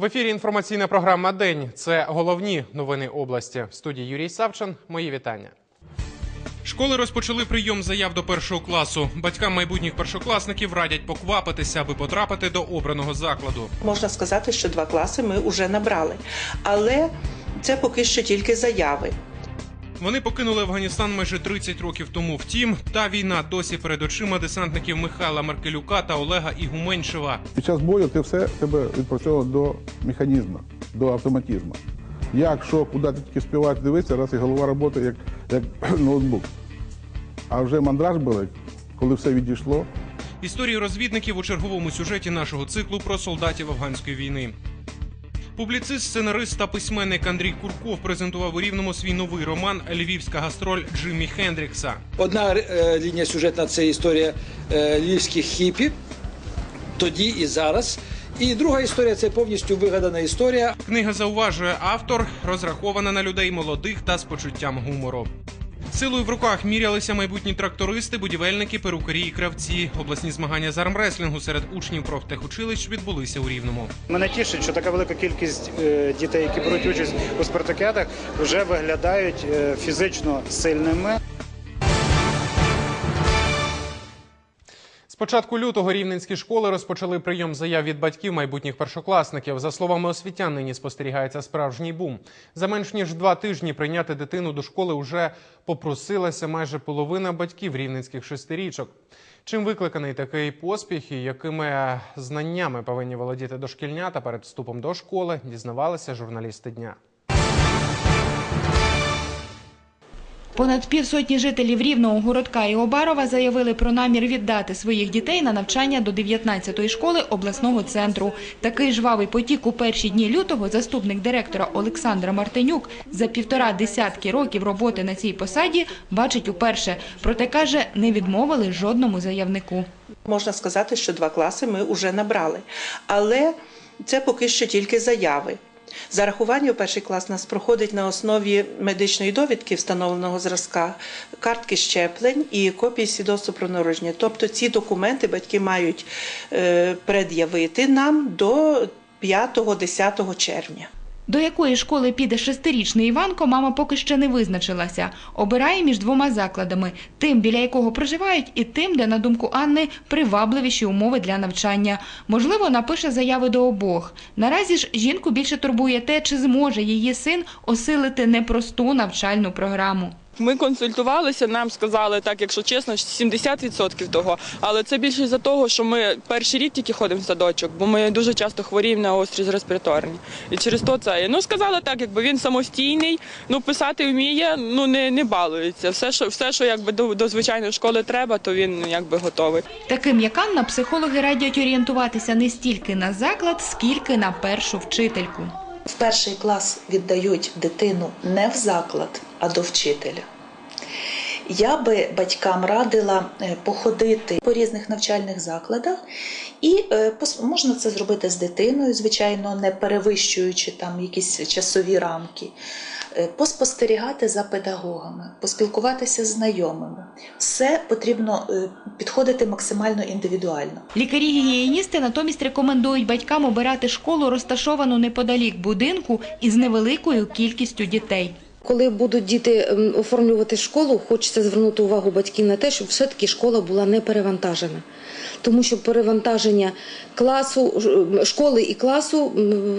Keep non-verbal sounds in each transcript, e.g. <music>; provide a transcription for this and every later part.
В ефірі інформаційна програма День. Це головні новини області. В студії Юрій Савчин. Мої вітання. Школи розпочали прийом заяв до першого класу. Батькам майбутніх першокласників радять поквапитися, аби потрапити до обраного закладу. Можна сказати, що два класи ми вже набрали, але це поки що тільки заяви. Вони покинули Афганістан майже 30 років тому. Втім, та війна досі перед очима десантників Михайла Маркелюка та Олега Ігуменшева. Під час бою ти все тебе відпрацьовує до механізму, до автоматизму. Як, що, куди ти тільки співаєш дивитися, раз і голова роботи як, як <clears throat> ноутбук. А вже мандраж були, коли все відійшло. Історії розвідників у черговому сюжеті нашого циклу про солдатів афганської війни. Публіцист, сценарист та письменник Андрій Курков презентував у рівному свій новий роман Львівська гастроль Джиммі Хендрікса. Одна е, лінія сюжетна це історія е, львівських хіпі, тоді і зараз. І друга історія це повністю вигадана історія. Книга зауважує автор, розрахована на людей молодих та з почуттям гумору. Силою в руках мірялися майбутні трактористи, будівельники, перукарі і кравці. Обласні змагання з армреслінгу серед учнів профтехучилищ відбулися у рівному. Мене тішить, що така велика кількість е, дітей, які беруть участь у спартакіадах, вже виглядають е, фізично сильними. Початку лютого рівненські школи розпочали прийом заяв від батьків майбутніх першокласників. За словами освітян, нині спостерігається справжній бум. За менш ніж два тижні прийняти дитину до школи вже попросилася майже половина батьків рівненських шестирічок. Чим викликаний такий поспіх і якими знаннями повинні володіти дошкільнята перед вступом до школи, дізнавалися журналісти дня. Понад півсотні жителів Рівного, Городка і Обарова заявили про намір віддати своїх дітей на навчання до 19-ї школи обласного центру. Такий жвавий потік у перші дні лютого заступник директора Олександра Мартинюк за півтора десятки років роботи на цій посаді бачить уперше. Проте каже, не відмовили жодному заявнику. Можна сказати, що два класи ми вже набрали, але це поки що тільки заяви. Зарахування у перший клас нас проходить на основі медичної довідки встановленого зразка, картки щеплень і копії свідоцтва про народження. Тобто ці документи батьки мають е, пред'явити нам до 5-10 червня. До якої школи піде шестирічний Іванко, мама поки ще не визначилася. Обирає між двома закладами: тим, біля якого проживають, і тим, де, на думку Анни, привабливіші умови для навчання. Можливо, напише заяви до обох. Наразі ж жінку більше турбує те, чи зможе її син осилити непросту навчальну програму. Ми консультувалися, нам сказали так, якщо чесно, 70% того. Але це більше за того, що ми перший рік тільки ходимо в садочок, бо ми дуже часто хворіємо на острі респіраторні. І через то це. Ну сказали так, якби він самостійний, ну писати вміє, ну не, не балується. Все, що все, що якби до, до звичайної школи треба, то він якби готовий. Таким як Анна, психологи радять орієнтуватися не стільки на заклад, скільки на першу вчительку. В перший клас віддають дитину не в заклад, а до вчителя. Я би батькам радила е, походити по різних навчальних закладах, і е, можна це зробити з дитиною, звичайно, не перевищуючи там якісь часові рамки. Е, Поспостерігати за педагогами, поспілкуватися з знайомими. Все потрібно підходити максимально індивідуально. Лікарі-гігієністи натомість рекомендують батькам обирати школу, розташовану неподалік будинку із невеликою кількістю дітей. Коли будуть діти ем, оформлювати школу, хочеться звернути увагу батьків на те, щоб все-таки школа була не перевантажена. Тому що перевантаження класу, школи і класу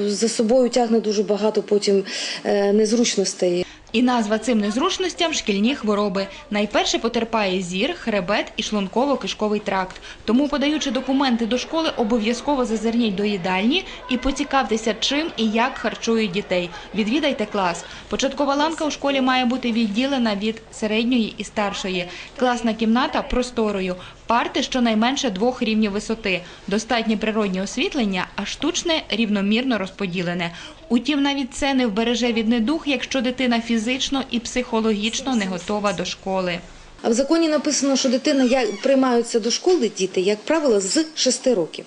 за собою тягне дуже багато потім е, незручностей. І назва цим незручностям шкільні хвороби. Найперше потерпає зір, хребет і шлунково-кишковий тракт. Тому, подаючи документи до школи, обов'язково зазирніть до їдальні і поцікавтеся, чим і як харчують дітей. Відвідайте клас. Початкова ланка у школі має бути відділена від середньої і старшої. Класна кімната просторою. Парти щонайменше двох рівнів висоти, достатнє природнє освітлення, а штучне рівномірно розподілене. Утім, навіть це не вбереже від недух, якщо дитина фізично і психологічно не готова до школи. А в законі написано, що дитина приймаються до школи діти, як правило, з 6 років.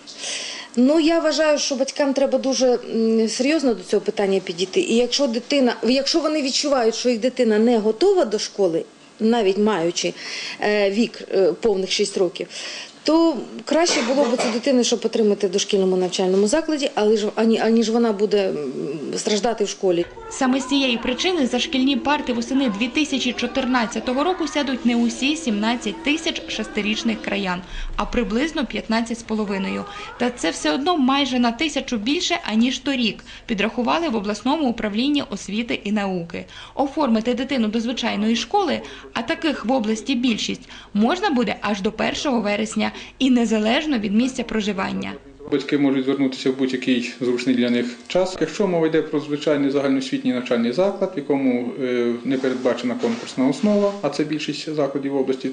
Ну я вважаю, що батькам треба дуже серйозно до цього питання підійти. І якщо дитина, якщо вони відчувають, що їх дитина не готова до школи, навіть маючи е, вік е, повних 6 років, то краще було б цю дитину, щоб отримати в дошкільному навчальному закладі, але ж ані аніж вона буде страждати в школі. Саме з цієї причини за шкільні парти восени 2014 року сядуть не усі 17 тисяч шестирічних краян, а приблизно 15,5. Та це все одно майже на тисячу більше, аніж торік, підрахували в обласному управлінні освіти і науки. Оформити дитину до звичайної школи, а таких в області більшість, можна буде аж до 1 вересня і незалежно від місця проживання. Батьки можуть звернутися в будь-який зручний для них час. Якщо мова йде про звичайний загальноосвітній навчальний заклад, в якому е, не передбачена конкурсна основа, а це більшість закладів області,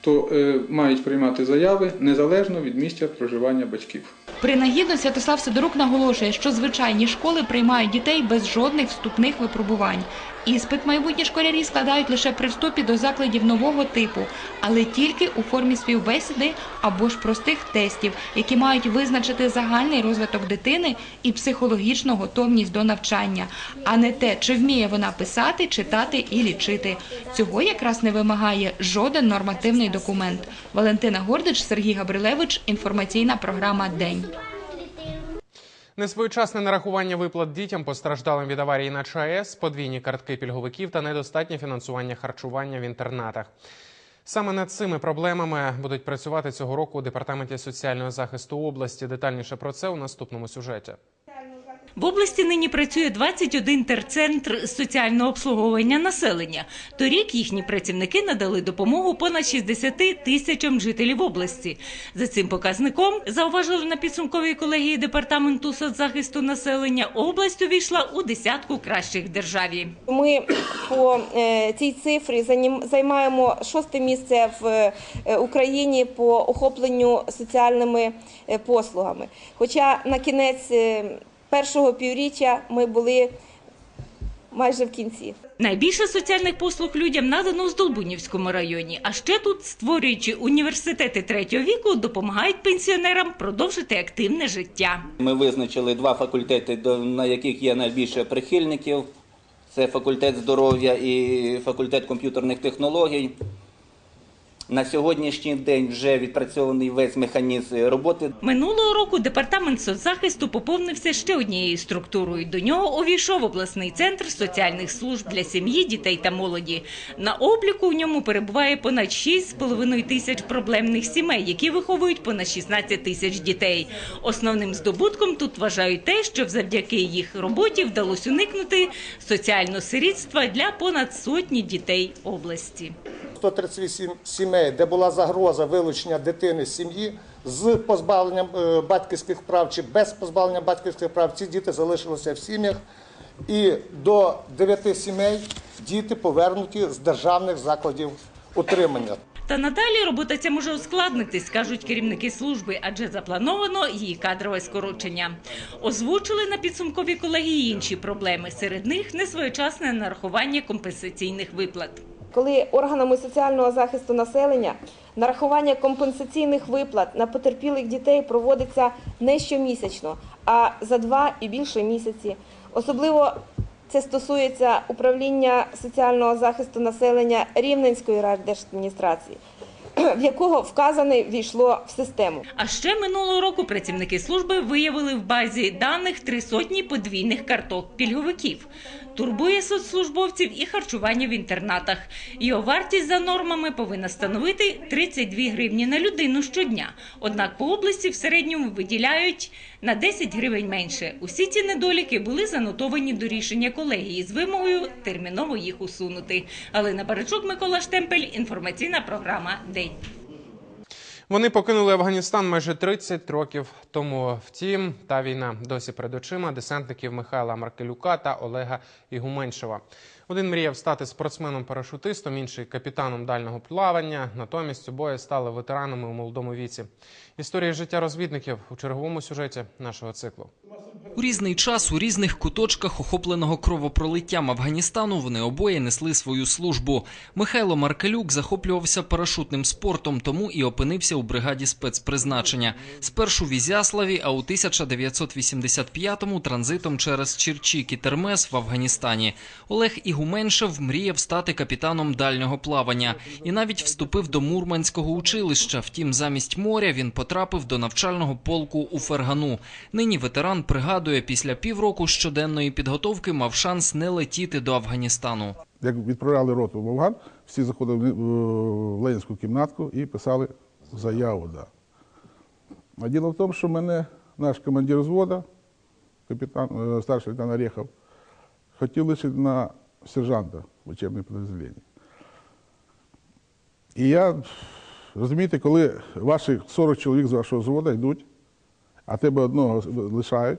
то е, мають приймати заяви незалежно від місця проживання батьків. Принагідно Святослав Сидорук наголошує, що звичайні школи приймають дітей без жодних вступних випробувань. Іспит майбутні школярі складають лише при вступі до закладів нового типу, але тільки у формі співбесіди або ж простих тестів, які мають визначити загальний розвиток дитини і психологічну готовність до навчання, а не те, чи вміє вона писати, читати і лічити. Цього якраз не вимагає жоден нормативний документ. Валентина Гордич, Сергій Габрилевич. Інформаційна програма День. Несвоєчасне нарахування виплат дітям, постраждалим від аварії на ЧАЕС, подвійні картки пільговиків та недостатнє фінансування харчування в інтернатах. Саме над цими проблемами будуть працювати цього року у департаменті соціального захисту області. Детальніше про це у наступному сюжеті. В області нині працює 21 терцентр соціального обслуговування населення. Торік їхні працівники надали допомогу понад 60 тисячам жителів області. За цим показником, зауважили на підсумковій колегії департаменту соцзахисту населення, область увійшла у десятку кращих державі. Ми <clears throat> по е, цій цифрі займаємо шосте місце в е, Україні по охопленню соціальними е, послугами. Хоча на кінець першого півріччя ми були майже в кінці. Найбільше соціальних послуг людям надано у Здолбунівському районі. А ще тут, створюючи університети третього віку, допомагають пенсіонерам продовжити активне життя. Ми визначили два факультети, до- на яких є найбільше прихильників. Це факультет здоров'я і факультет комп'ютерних технологій. На сьогоднішній день вже відпрацьований весь механізм роботи. Минулого року департамент соцзахисту поповнився ще однією структурою. До нього увійшов обласний центр соціальних служб для сім'ї, дітей та молоді. На обліку в ньому перебуває понад 6,5 тисяч проблемних сімей, які виховують понад 16 тисяч дітей. Основним здобутком тут вважають те, що завдяки їх роботі вдалося уникнути соціального сирітства для понад сотні дітей області. 138 сімей, де була загроза вилучення дитини з сім'ї з позбавленням е, батьківських прав чи без позбавлення батьківських прав, ці діти залишилися в сім'ях. І до 9 сімей діти повернуті з державних закладів утримання. Та надалі робота ця може ускладнитись, кажуть керівники служби, адже заплановано її кадрове скорочення. Озвучили на підсумковій колегії інші проблеми. Серед них несвоєчасне нарахування компенсаційних виплат. Коли органами соціального захисту населення нарахування компенсаційних виплат на потерпілих дітей проводиться не щомісячно, а за два і більше місяці. Особливо це стосується управління соціального захисту населення Рівненської райдержадміністрації, в якого вказане війшло в систему. А ще минулого року працівники служби виявили в базі даних три сотні подвійних карток пільговиків. Турбує соцслужбовців і харчування в інтернатах. Його вартість за нормами повинна становити 32 гривні на людину щодня. Однак по області в середньому виділяють на 10 гривень менше. Усі ці недоліки були занотовані до рішення колегії з вимогою терміново їх усунути. Галина Барачук, Микола Штемпель. Інформаційна програма День. Вони покинули Афганістан майже 30 років тому. Втім, та війна досі перед очима десантників Михайла Маркелюка та Олега Ігуменшева. Один мріяв стати спортсменом-парашутистом, інший капітаном дальнього плавання. Натомість обоє стали ветеранами у молодому віці. Історія життя розвідників у черговому сюжеті нашого циклу. У різний час у різних куточках охопленого кровопролиттям Афганістану вони обоє несли свою службу. Михайло Маркелюк захоплювався парашутним спортом, тому і опинився у бригаді спецпризначення. Спершу в Ізяславі, а у 1985-му транзитом через Чирчик і Термес в Афганістані. Олег Ігуменшев мріяв стати капітаном дальнього плавання і навіть вступив до Мурманського училища. Втім, замість моря він потрапив до навчального полку у Фергану. Нині ветеран пригадує, після півроку щоденної підготовки мав шанс не летіти до Афганістану. Як відправляли роту в Афган, всі заходили в в Ленінську кімнатку і писали заяву. Да. А діло в тому, що мене наш командир взвода, капітан, е, старший лейтенант Орехов, хотів лишити на сержанта в учебне підрозділення. І я, розумієте, коли ваші 40 чоловік з вашого взводу йдуть, а тебе одного лишають,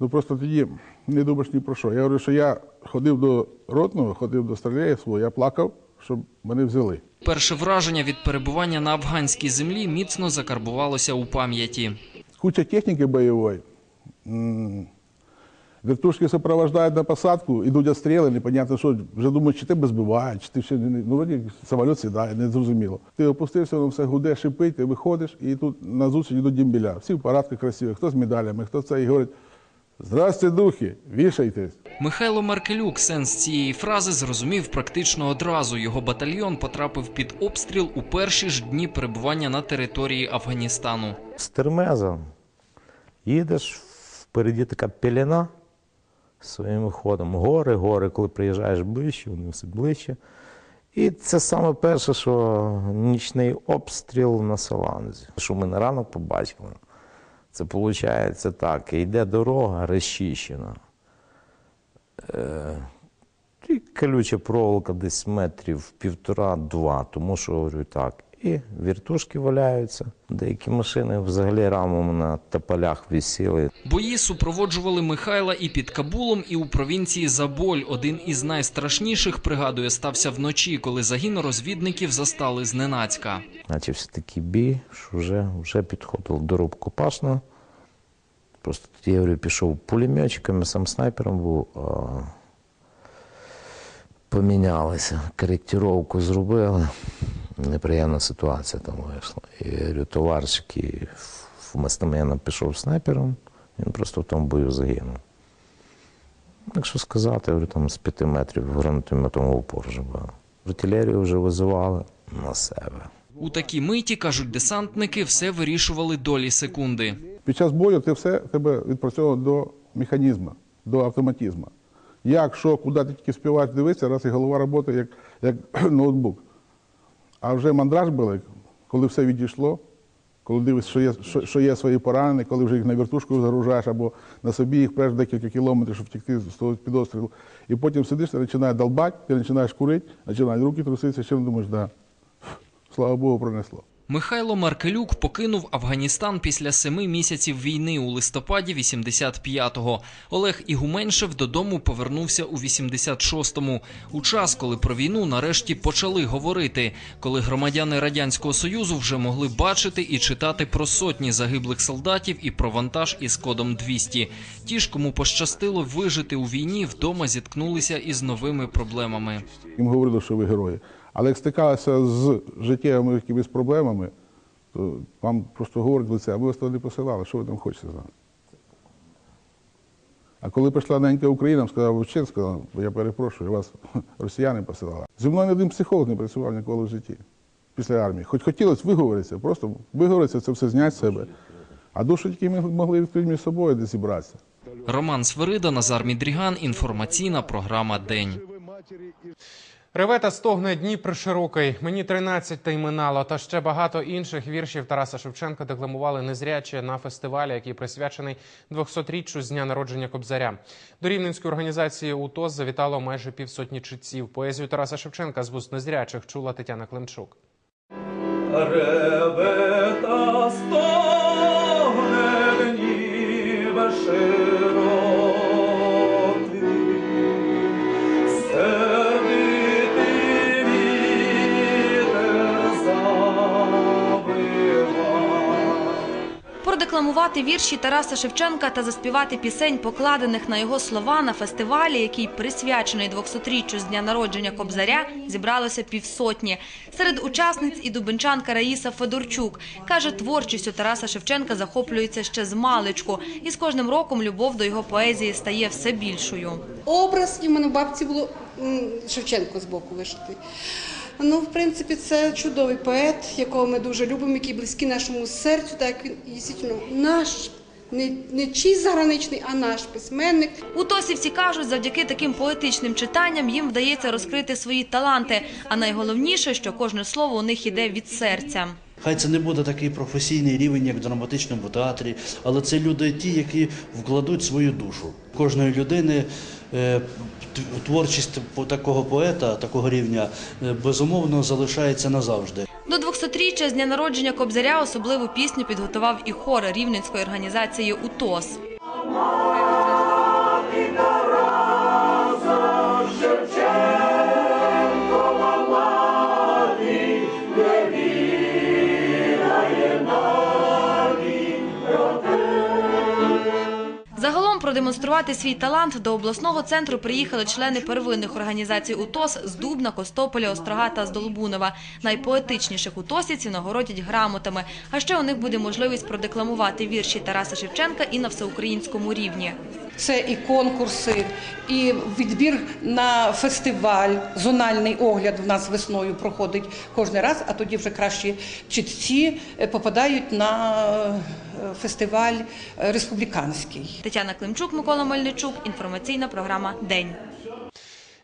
ну просто тоді не думаєш ні про що. Я говорю, що я ходив до ротного, ходив до стріляя свого, я плакав, щоб мене взяли. Перше враження від перебування на афганській землі міцно закарбувалося у пам'яті. Куча техніки бойової. Вертушки сопровождають на посадку, ідуть обстріли, непонятно що. Вже думають, чи тебе збивають, чи ти ще не. Ну, вроді самоліт сідає, не зрозуміло. Ти опустився, воно все гуде, шипить, ти виходиш, і тут на зустріч йдуть дімбіля. Всі в парадках красиві, хто з медалями, хто це і говорить. Здрасте, духи, вішайтесь. Михайло Маркелюк сенс цієї фрази зрозумів практично одразу. Його батальйон потрапив під обстріл у перші ж дні перебування на території Афганістану. з Термеза їдеш, впереді така пелена своїм ходом. Гори, гори, коли приїжджаєш ближче, вони все ближче. І це саме перше, що нічний обстріл на Саланзі, що ми на ранок побачили. Це виходить так, йде дорога розчищена. Е, і колюча проволока десь метрів півтора-два, тому що говорю так. І віртушки валяються. Деякі машини взагалі рамом на тополях висіли. Бої супроводжували Михайла і під Кабулом, і у провінції Заболь. Один із найстрашніших, пригадує, стався вночі, коли загін розвідників застали зненацька. Почався такий бій, що вже, вже підходив до рубкопашного. Просто тоді я говорю, пішов пулеметчиком, я сам снайпером був. А... Помінялися, коректировку зробили. Неприємна ситуація там вийшла. І я говорю, товариш, вместо мене пішов снайпером, він просто в тому бою загинув. Якщо сказати, я говорю, там з п'яти метрів гранатометом упор вже було. Артилерію вже визивали на себе. У такій миті, кажуть десантники, все вирішували долі секунди. Під час бою ти все тебе відпрацьовував до механізму, до автоматизму. Як, що, куди ти тільки співаєш дивитися, раз і голова працює як, як <clears throat> ноутбук. А вже мандраж були, коли все відійшло, коли дивишся, що є, що, що є свої поранені, коли вже їх на вертушку загружаєш або на собі їх преш декілька кілометрів, щоб втекти з того підострілу. І потім сидиш, ти починає долбати, ти починаєш курити, починають руки труситися, чим думаєш, да, слава Богу, пронесло. Михайло Маркелюк покинув Афганістан після семи місяців війни у листопаді 85-го. Олег Ігуменшев додому повернувся у 86-му. У час, коли про війну нарешті почали говорити, коли громадяни радянського союзу вже могли бачити і читати про сотні загиблих солдатів і про вантаж із кодом 200. Ті ж, кому пощастило вижити у війні, вдома зіткнулися із новими проблемами. Їм говорили, що ви герої. Але як стикалися з життєвими якимись проблемами, то вам просто говорять лице, а ви вас туди не посилали, що ви там хочете знати. А коли прийшла ненька Україна, сказав Вовчин, сказав, я перепрошую, вас <laughs> росіяни посилали. Зі мною ні один психолог не працював ніколи в житті після армії. Хоч хотілося виговоритися, просто виговоритися, це все зняти з себе. А душу тільки ми могли відкрити між собою десь зібратися. Роман Свирида, Назар Мідріган. Інформаційна програма День. Реве та стогне Дніпр широкий. Мені 13 та й минало. Та ще багато інших віршів Тараса Шевченка декламували незрячі на фестивалі, який присвячений 200-річчю з дня народження Кобзаря. До рівненської організації УТОС завітало майже півсотні читців. Поезію Тараса Шевченка з вуст незрячих чула Тетяна Климчук. Реве та стогне Дніпр широкий, продекламувати вірші Тараса Шевченка та заспівати пісень, покладених на його слова на фестивалі, який присвячений 200-річчю з дня народження Кобзаря, зібралося півсотні. Серед учасниць і дубенчанка Раїса Федорчук. Каже, творчістю Тараса Шевченка захоплюється ще з маличку. І з кожним роком любов до його поезії стає все більшою. Образ і в мене бабці було Шевченко з боку вишитий. Ну, в принципі, це чудовий поет, якого ми дуже любимо, який близький нашому серцю, так як він дійсно наш, не, не чийсь заграничний, а наш письменник. Утосівці кажуть, завдяки таким поетичним читанням їм вдається розкрити свої таланти. А найголовніше, що кожне слово у них іде від серця. Хай це не буде такий професійний рівень, як в драматичному театрі, але це люди ті, які вкладуть свою душу. Кожної людини творчість по- такого поета, такого рівня, е, безумовно залишається назавжди. До 200-річчя з дня народження Кобзаря особливу пісню підготував і хор рівненської організації УТОС. Продемонструвати свій талант до обласного центру приїхали члени первинних організацій УТОС з Дубна, Костополя, Острога та Здолбунова. Найпоетичніших утосівців нагородять грамотами. А ще у них буде можливість продекламувати вірші Тараса Шевченка і на всеукраїнському рівні. Це і конкурси, і відбір на фестиваль. Зональний огляд в нас весною проходить кожен раз, а тоді вже кращі чітці е, попадають на е, фестиваль е, республіканський. Тетяна Климчук, Микола Мельничук. Інформаційна програма День.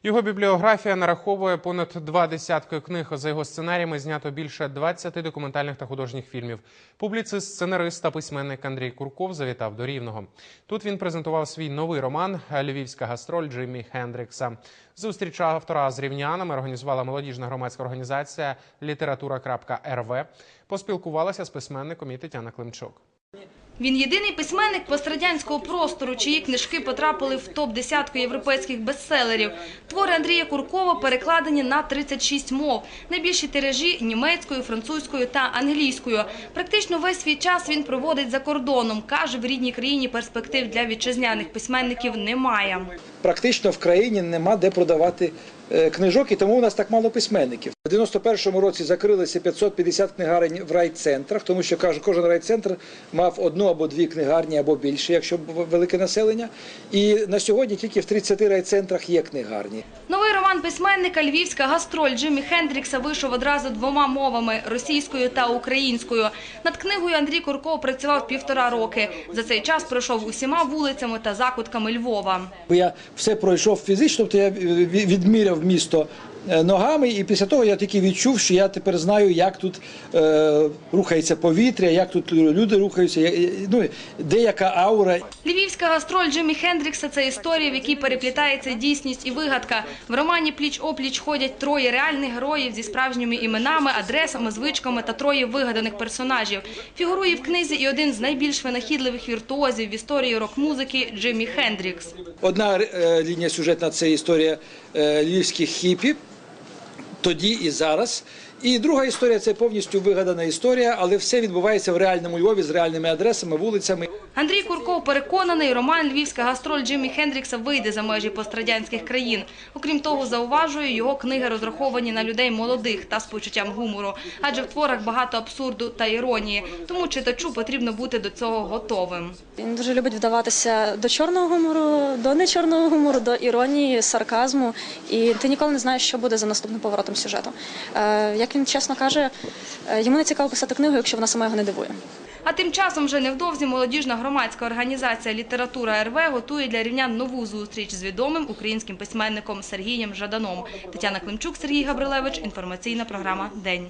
Його бібліографія нараховує понад два десятки книг. За його сценаріями знято більше 20 документальних та художніх фільмів. Публіцист, сценарист та письменник Андрій Курков завітав до Рівного. Тут він презентував свій новий роман Львівська гастроль Джиммі Хендрікса. Зустріч автора з рівнянами організувала молодіжна громадська організація Література.РВ. Поспілкувалася з письменником і Тетяна Климчук. Він єдиний письменник пострадянського простору, чиї книжки потрапили в топ-десятку європейських бестселерів. Твори Андрія Куркова перекладені на 36 мов. Найбільші тиражі – німецькою, французькою та англійською. Практично весь свій час він проводить за кордоном. Каже, в рідній країні перспектив для вітчизняних письменників немає. Практично в країні нема де продавати книжок, і тому у нас так мало письменників. У 91-му році закрилися 550 книгарень в райцентрах, тому що каже, кожен райцентр мав одну або дві книгарні, або більше, якщо велике населення. І на сьогодні тільки в 30 райцентрах є книгарні. Новий роман письменника «Львівська гастроль» Джиммі Хендрікса вийшов одразу двома мовами – російською та українською. Над книгою Андрій Курков працював півтора роки. За цей час пройшов усіма вулицями та закутками Львова. Я все пройшов фізично, тобто я ві- відміряв місто ногами, і після того я тільки відчув, що я тепер знаю, як тут е, рухається повітря, як тут люди рухаються, я- ну, деяка аура. Львівська гастроль Джиммі Хендрікса – це історія, в якій переплітається дійсність і вигадка. В романі «Пліч-опліч» ходять троє реальних героїв зі справжніми іменами, адресами, звичками та троє вигаданих персонажів. Фігурує в книзі і один з найбільш винахідливих віртуозів в історії рок-музики Джиммі Хендрікс. Одна е, лінія сюжетна це історія е, львівських хіпі, тоді і зараз. І друга історія це повністю вигадана історія, але все відбувається в реальному Львові з реальними адресами, вулицями. Андрій Курков переконаний, роман «Львівська гастроль» Джиммі Хендрікса вийде за межі пострадянських країн. Окрім того, зауважує, його книги розраховані на людей молодих та з почуттям гумору, адже в творах багато абсурду та іронії. Тому читачу потрібно бути до цього готовим. Він дуже любить вдаватися до чорного гумору, до нечорного гумору, до іронії, сарказму. І ти ніколи не знаєш, що буде за наступним поворотом сюжету. Е, як він чесно каже, е, йому не цікаво писати книгу, якщо вона сама його не дивує. А тим часом вже невдовзі молодіжна громадська організація «Література РВ» готує для рівнян нову зустріч з відомим українським письменником Сергієм Жаданом. Тетяна Климчук, Сергій Габрилевич. Інформаційна програма «День».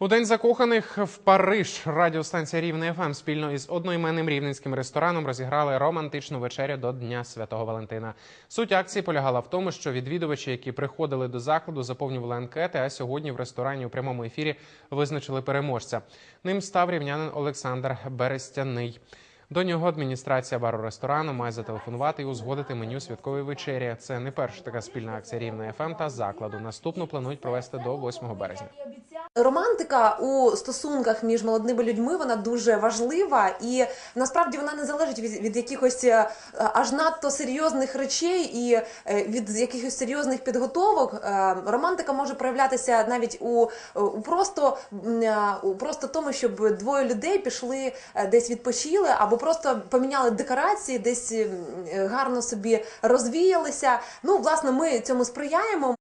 У день закоханих в Париж радіостанція Рівне ФМ спільно із одноіменним рівненським рестораном розіграли романтичну вечерю до Дня Святого Валентина. Суть акції полягала в тому, що відвідувачі, які приходили до закладу, заповнювали анкети. А сьогодні в ресторані у прямому ефірі визначили переможця. Ним став рівнянин Олександр Берестяний. До нього адміністрація бару ресторану має зателефонувати і узгодити меню святкової вечері. Це не перша така спільна акція Рівне ФМ та закладу. Наступну планують провести до 8 березня. Романтика у стосунках між молодими людьми вона дуже важлива, і насправді вона не залежить від, від якихось е, аж надто серйозних речей і е, від якихось серйозних підготовок. Е, Романтика може проявлятися навіть у, у просто у просто тому, щоб двоє людей пішли десь відпочили, або просто поміняли декорації, десь е, гарно собі розвіялися. Ну, власне, ми цьому сприяємо.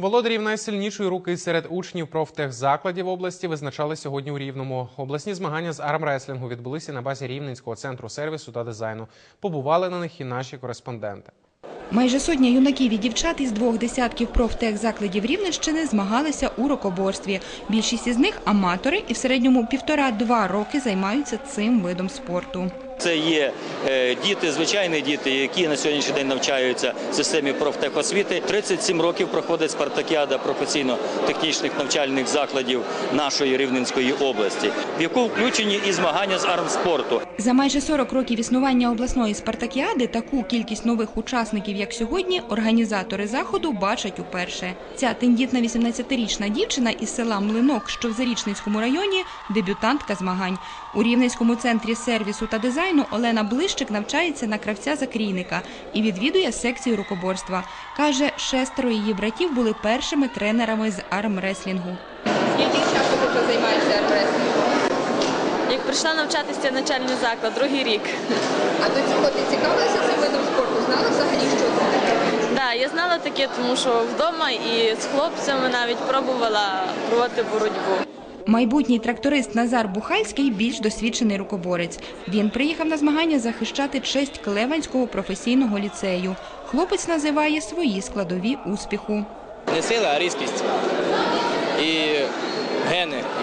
Володарів найсильнішої руки серед учнів профтехзакладів області визначали сьогодні у Рівному. Обласні змагання з армреслінгу відбулися на базі Рівненського центру сервісу та дизайну. Побували на них і наші кореспонденти. Майже сотня юнаків і дівчат із двох десятків профтехзакладів Рівненщини змагалися у рукоборстві. Більшість із них аматори і в середньому півтора-два роки займаються цим видом спорту. Це є е, діти, звичайні діти, які на сьогоднішній день навчаються в системі профтехосвіти. 37 років проходить спартакіада професійно-технічних навчальних закладів нашої Рівненської області, в яку включені і змагання з армспорту. За майже 40 років існування обласної спартакіади таку кількість нових учасників, як сьогодні, організатори заходу бачать уперше. Ця тендітна 18-річна дівчина із села Млинок, що в Зарічницькому районі, дебютантка змагань. У Рівненському центрі сервісу та дизайну Олена Блищик навчається на кравця-закрійника і відвідує секцію рукоборства. Каже, шестеро її братів були першими тренерами з армреслінгу. Скільки часу ти вже займаєшся армреслінгом? Як прийшла навчатися начальний заклад, другий рік. А до цього ти цікавилася цим видом спорту? Знала взагалі, що це таке? Да, я знала таке, тому що вдома і з хлопцями навіть пробувала проводити боротьбу. Майбутній тракторист Назар Бухальський більш досвідчений рукоборець. Він приїхав на змагання захищати честь Клеванського професійного ліцею. Хлопець називає свої складові успіху. Не сила, а різкість. І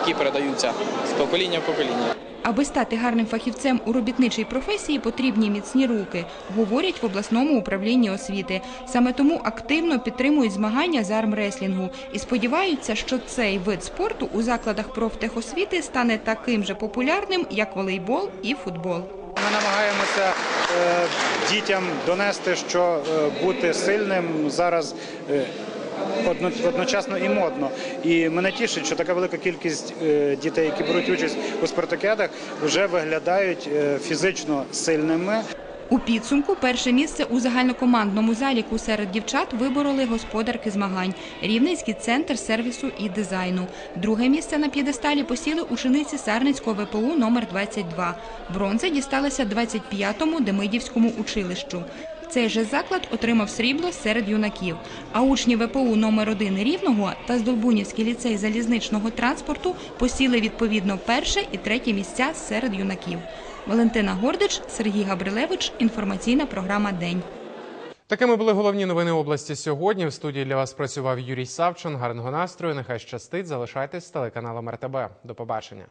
які передаються з покоління в покоління. Аби стати гарним фахівцем у робітничій професії, потрібні міцні руки, говорять в обласному управлінні освіти. Саме тому активно підтримують змагання з армреслінгу і сподіваються, що цей вид спорту у закладах профтехосвіти стане таким же популярним, як волейбол і футбол. Ми намагаємося е, дітям донести, що е, бути сильним зараз е, одно- одночасно і модно. І мене тішить, що така велика кількість е, дітей, які беруть участь у спартакіадах, вже виглядають е, фізично сильними. У підсумку перше місце у загальнокомандному заліку серед дівчат вибороли господарки змагань Рівненський центр сервісу і дизайну. Друге місце на п'єдесталі посіли учениці Сарницького ВПУ номер 22. Бронза дісталася 25-му Демидівському училищу. Цей же заклад отримав срібло серед юнаків. А учні ВПУ номер 1 Рівного та Здолбунівський ліцей залізничного транспорту посіли відповідно перше і третє місця серед юнаків. Валентина Гордич, Сергій Габрилевич. Інформаційна програма День. Такими були головні новини області сьогодні. В студії для вас працював Юрій Савчин. Гарного настрою. Нехай щастить. Залишайтесь з телеканалом РТБ. До побачення.